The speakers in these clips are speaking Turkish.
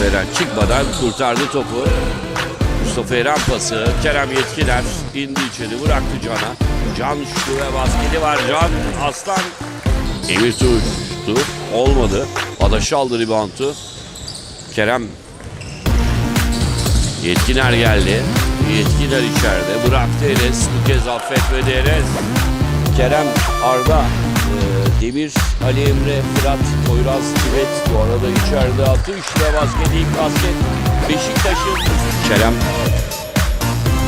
Mustafa Eren çıkmadan kurtardı topu. Mustafa Eren pası. Kerem Yetkiler indi içeri bıraktı Can'a. Can şutu ve basketi var. Can Aslan. Emir tuttu. Olmadı. Adaşı aldı reboundu. Kerem Yetkiner geldi. Yetkiner içeride. Bıraktı Enes. Bu kez affetmedi Enes. Kerem, Arda, Demir, Ali Emre, Fırat, Poyraz, Tibet bu arada içeride atış ve basket ilk basket Beşiktaş'ın Kerem.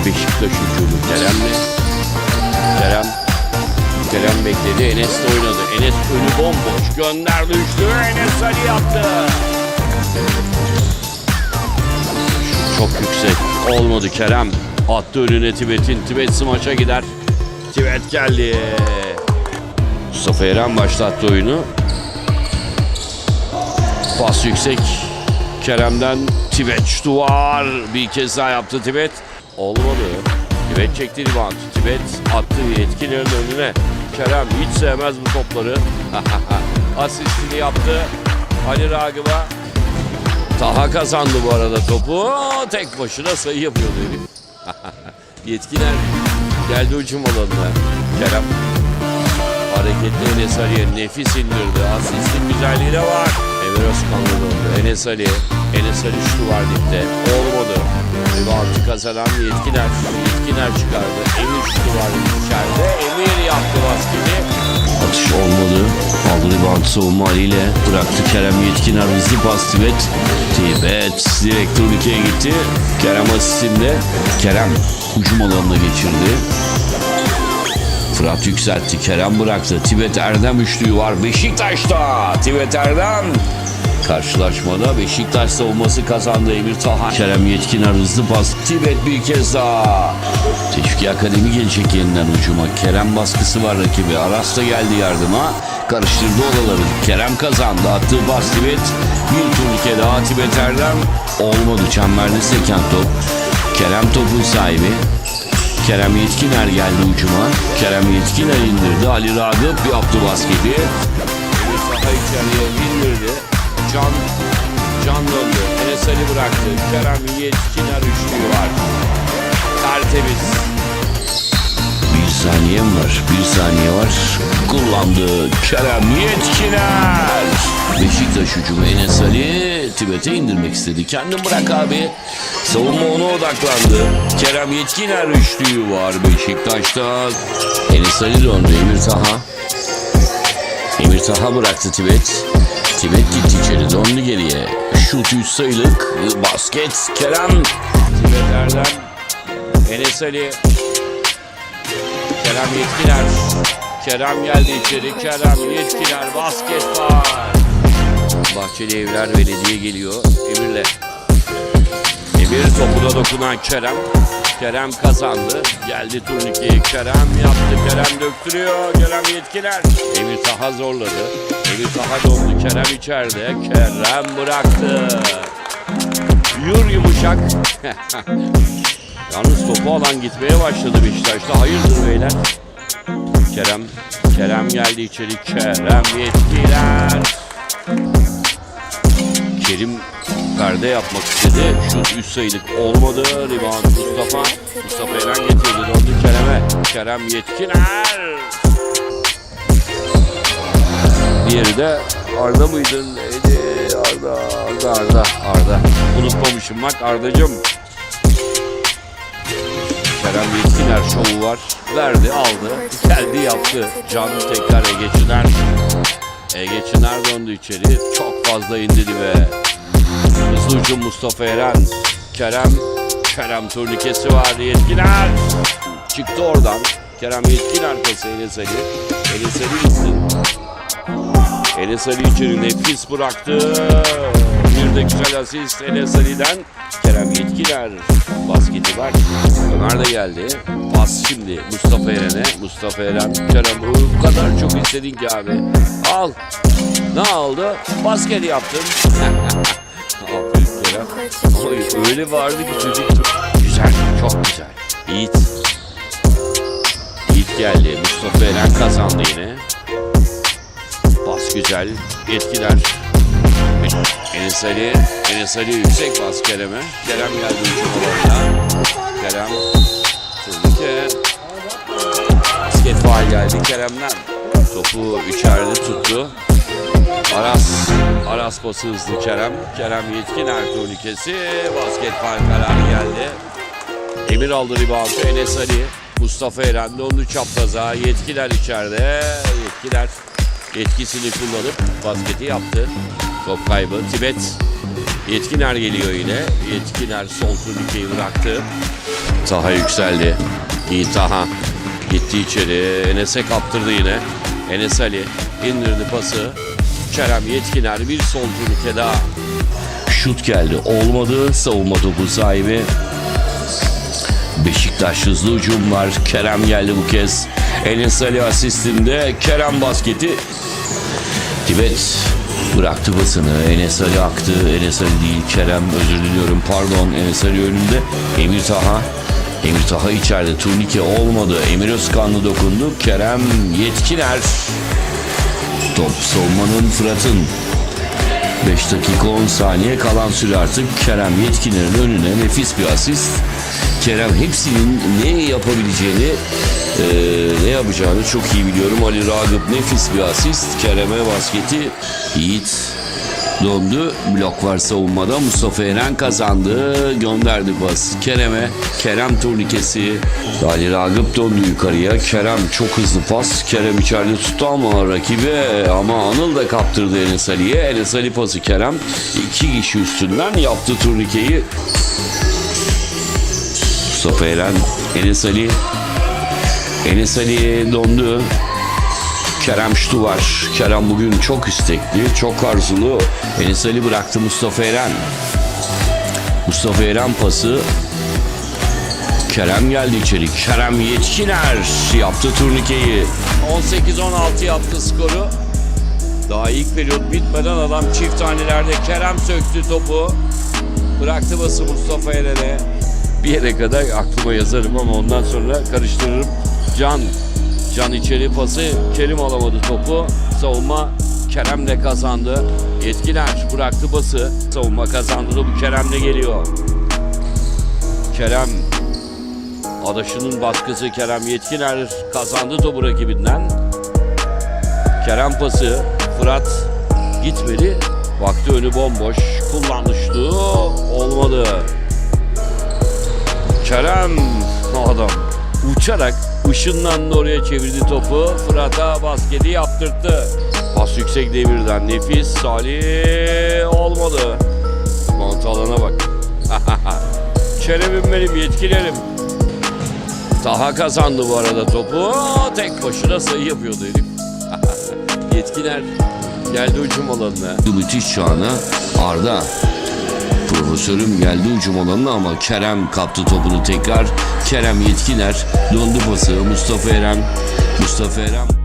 Beşiktaş hücumu Kerem'le Kerem. Kerem bekledi Enes de oynadı. Enes önü bomboş gönderdi üçlü Enes Ali yaptı çok yüksek. Olmadı Kerem. Attı önüne Tibet'in. Tibet smaça gider. Tibet geldi Mustafa Eren başlattı oyunu. Pas yüksek. Kerem'den Tibet şutu var. Bir kez daha yaptı Tibet. Olmadı. Tibet çekti rebound. Tibet attı yetkilerin önüne. Kerem hiç sevmez bu topları. Asistini yaptı. Ali Ragıp'a. Taha kazandı bu arada topu. Tek başına sayı yapıyordu herif. Yetkiler geldi ucum alanına. Kerem Hareketli Enes Ali'ye nefis indirdi. Asistin güzelliği de var. Emir Özkan'la döndü. Enes Ali. Enes Ali şutu var dipte. Olmadı. Rebound'ı kazanan Yetkiner. Yetkiner çıkardı. Emir şutu var içeride. Emir yaptı basketi. Atış olmadı. Aldı rebound savunma Ali ile bıraktı Kerem Yetkiner hızlı pas Tibet. Tibet direkt turnikeye gitti. Kerem asistinde. Kerem hücum alanına geçirdi. Fırat yükseltti. Kerem bıraktı. Tibet Erdem üçlüğü var. Beşiktaş'ta. Tibet Erdem. Karşılaşmada Beşiktaş savunması kazandı Emir Taha. Kerem Yetkiner hızlı pas. Tibet bir kez daha. Teşviki Akademi gelecek yeniden ucuma. Kerem baskısı var rakibi. Aras da geldi yardıma. Karıştırdı oraları. Kerem kazandı. Attığı pas Tibet. Bir turnike daha Tibet Erdem. Olmadı. Çemberde seken top. Kerem topun sahibi. Kerem Yetkiner geldi ucuma. Kerem Yetkiner indirdi. Ali Ragıp yaptı basketi. Emir Saha içeriye indirdi. Can Can döndü. Enes Ali bıraktı. Kerem Yetkiner üçlüğü var. Tertemiz. Bir saniyem var. Bir saniye var. Kullandı. Kerem Yetkiner. Beşiktaş hücumu Enes Ali Tibet'e indirmek istedi. Kendin bırak abi. Savunma ona odaklandı. Kerem Yetkiner üçlüğü var Beşiktaş'ta. Enes Ali döndü. Emir Taha. Emir Taha bıraktı Tibet. Tibet gitti içeri döndü geriye. Şut 3 sayılık. Basket Kerem. Tibet Erdem. Enes Ali. Kerem Yetkiner. Kerem geldi içeri. Kerem Yetkiner basket var. Bahçeli Evler Belediye geliyor. Emir'le. Emir topuna dokunan Kerem. Kerem kazandı. Geldi turnikeye Kerem yaptı. Kerem döktürüyor. Kerem Yetkiner. Emir Taha zorladı. Emir Taha dondu. Kerem içeride. Kerem bıraktı. Yur yumuşak. Yalnız topu alan gitmeye başladı Beşiktaş'ta. Hayırdır beyler? Kerem, Kerem geldi içeri. Kerem Yetkiler. Kerim perde yapmak istedi. Şut 3 sayılık olmadı. Rebound Mustafa. Mustafa Eren getirdi. Döndü Kerem'e. Kerem Yetkiner. Diğeri de Arda mıydın? Neydi? Arda, Arda, Arda, Arda. Unutmamışım bak Ardacım. Kerem Yetkiner şovu var. Verdi, aldı. Geldi, yaptı. Can tekrar Ege Çınar. Ege Çınar döndü içeri. Çok fazla indi dibe. Hızlı Mustafa Eren. Kerem. Kerem turnikesi var. Yetkiner. Çıktı oradan. Kerem Yetkin arkası Enes Ali. Enes Ali gitsin. Enes Ali içeri nefis bıraktı. Asist Enes. Kerem Yetkiner basketi var. Ömer de geldi. Pas şimdi Mustafa Eren'e. Mustafa Eren. Kerem o kadar çok istedin ki abi. Al. Ne oldu? Basket. Aferin Kerem. Oy, öyle vardı ki çocuk. Güzel, çok güzel. Yiğit. Yiğit geldi. Mustafa Eren kazandı yine. Pas güzel. Etkiler. Enes Ali, Enes Ali yüksek bas Kerem'e. Kerem geldi hücum alanına. Kerem, turnike. Basket faal geldi Kerem'den. Topu içeride tuttu. Aras, Aras pası hızlı Kerem. Kerem Yetkiner turnikesi. Basket faal kararı geldi. Emir aldı reboundu Enes Ali. Mustafa Eren de onu çapraza. Yetkiler içeride. Yetkiler yetkisini kullanıp basketi yaptı. Top kaybı. Tibet Yetkiner geliyor yine. Yetkiner sol turnikeyi bıraktı. Taha yükseldi. İyi Taha. Gitti içeri. Enes'e kaptırdı yine. Enes Ali indirdi pası. Kerem Yetkiner bir sol turnike daha. Şut geldi. Olmadı. Savunma topu sahibi. Beşiktaş hızlı hücum var. Kerem geldi bu kez. Enes Ali asistinde. Kerem basketi. Tibet bıraktı basını. Enes Ali aktı. Enes Ali değil Kerem özür diliyorum pardon. Enes Ali önünde. Emir Taha. Emir Taha içeride. Turnike olmadı. Emir Özkanlı dokundu. Kerem Yetkiner. Top savunmanın Fırat'ın. 5 dakika 10 saniye kalan süre artık Kerem Yetkiner'in önüne nefis bir asist. Kerem hepsinin ne yapabileceğini, eee, ne yapacağını çok iyi biliyorum. Ali Ragıp nefis bir asist. Kerem'e basketi Yiğit dondu. Blok var savunmada. Mustafa Eren kazandı. Gönderdi pas Kerem'e. Kerem turnikesi. Ali Ragıp döndü yukarıya. Kerem çok hızlı pas. Kerem içeride tuttu ama rakibe ama Anıl da kaptırdı Enes Ali'ye. Enes Ali pası Kerem. iki kişi üstünden yaptı turnikeyi. Mustafa Eren, Enes Ali. Enes Ali dondu. Kerem şutu var. Kerem bugün çok istekli, çok arzulu. Enes Ali bıraktı Mustafa Eren. Mustafa Eren pası. Kerem geldi içeri. Kerem Yetkiner yaptı turnikeyi. 18-16 yaptı skoru. Daha ilk periyot bitmeden adam çift tanelerde Kerem söktü topu. Bıraktı bası Mustafa Eren'e. Bir yere kadar aklıma yazarım ama ondan sonra karıştırırım. Can Can içeri pası Kerim alamadı topu. Savunma Kerem'le kazandı. Yetkiler bıraktı bası. Savunma kazandı da bu Kerem'le geliyor. Kerem Adaşının baskısı Kerem Yetkiner kazandı topu rakibinden. Kerem pası Fırat gitmedi. Baktı önü bomboş. Kullandı. Olmadı. Kerem o adam uçarak ışınlandı oraya çevirdi topu. Fırat'a basketi yaptırttı. Pas yüksek devirden nefis. Salih olmadı. Mantı alana bak. Kerem'im benim yetkilerim. Taha kazandı bu arada topu. Tek başına sayı yapıyordu herif. Yetkiler geldi hücum alanına. Müthiş şu ana Arda. Profesörüm geldi hücum alanına ama Kerem kaptı topunu tekrar. Kerem Yetkiner döndü pası. Mustafa Eren. Mustafa Eren